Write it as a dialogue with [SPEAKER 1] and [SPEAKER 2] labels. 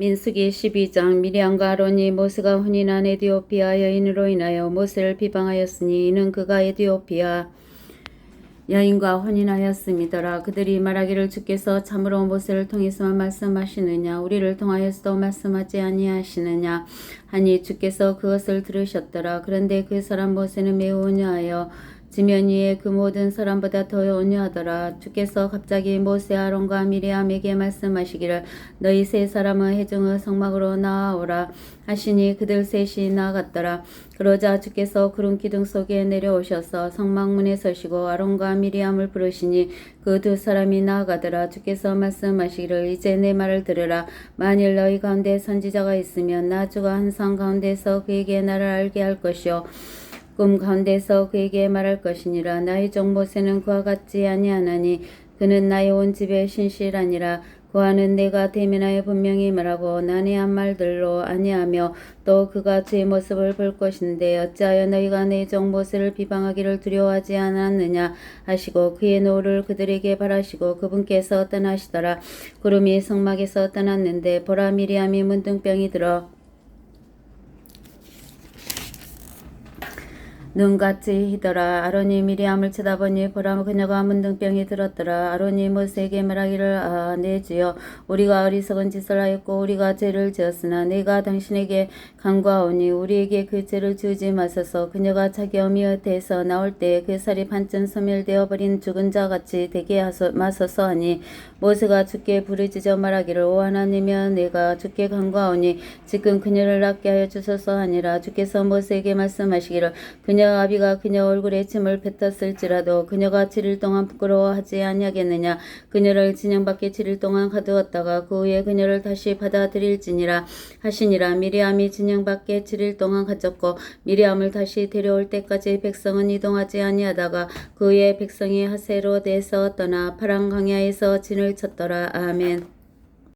[SPEAKER 1] 민수기 12장 미리암과 아론이 모세가 혼인한 에디오피아 여인으로 인하여 모세를 비방하였으니 이는 그가 에디오피아 여인과 혼인하였음이더라. 그들이 말하기를 주께서 참으로 모세를 통해서만 말씀하시느냐 우리를 통하여서도 말씀하지 아니하시느냐 하니 주께서 그것을 들으셨더라. 그런데 그 사람 모세는 매우 온유하여 지면 위에 그 모든 사람보다 더 온유하더라. 주께서 갑자기 모세 아론과 미리암에게 말씀하시기를 너희 세 사람은 해중의 성막으로 나아오라 하시니 그들 셋이 나아갔더라. 그러자 주께서 구름 기둥 속에 내려오셔서 성막문에 서시고 아론과 미리암을 부르시니 그 두 사람이 나아가더라. 주께서 말씀하시기를 이제 내 말을 들으라. 만일 너희 가운데 선지자가 있으면 나 주가 한산 가운데서 그에게 나를 알게 할 것이요 꿈 가운데서 그에게 말할 것이니라. 나의 종 모세는 그와 같지 아니하나니 그는 나의 온 집에 신실하니라. 그와는 내가 대면하여 분명히 말하고 난의 한 말들로 아니하며 또 그가 제 모습을 볼 것인데 어찌하여 너희가 내종 모세를 비방하기를 두려워하지 않았느냐 하시고 그의 노를 그들에게 바라시고 그분께서 떠나시더라. 구름이 성막에서 떠났는데 보라 미리암이 문둥병이 들어 눈같이 희더라. 아론이 미리암을 쳐다보니 보라 그녀가 문둥병이 들었더라. 아론이 모세에게 말하기를 아내 주여 우리가 어리석은 짓을 하였고 우리가 죄를 지었으나 내가 당신에게 간과하오니 우리에게 그 죄를 지우지 마소서. 그녀가 자기 어미 곁에서 나올 때 그 살이 반쯤 소멸되어 버린 죽은 자 같이 되게 하소, 마소서 하니 모세가 주께 부르짖어 말하기를 오 하나님이여 내가 주께 간과하오니 지금 그녀를 낫게 하여 주소서 하니라. 주께서 모세에게 말씀하시기를 그녀 아비가 그녀 얼굴에 침을 뱉었을지라도 그녀가 7일 동안 부끄러워하지 아니하겠느냐? 그녀를 진영 밖에 7일 동안 가두었다가 그 후에 그녀를 다시 받아들일지니라 하시니라. 미리암이 진영 밖에 7일 동안 갇혔고 미리암을 다시 데려올 때까지 백성은 이동하지 아니하다가 그 후에 백성이 하세로 대서 떠나 파랑 강야에서 진을 쳤더라. 아멘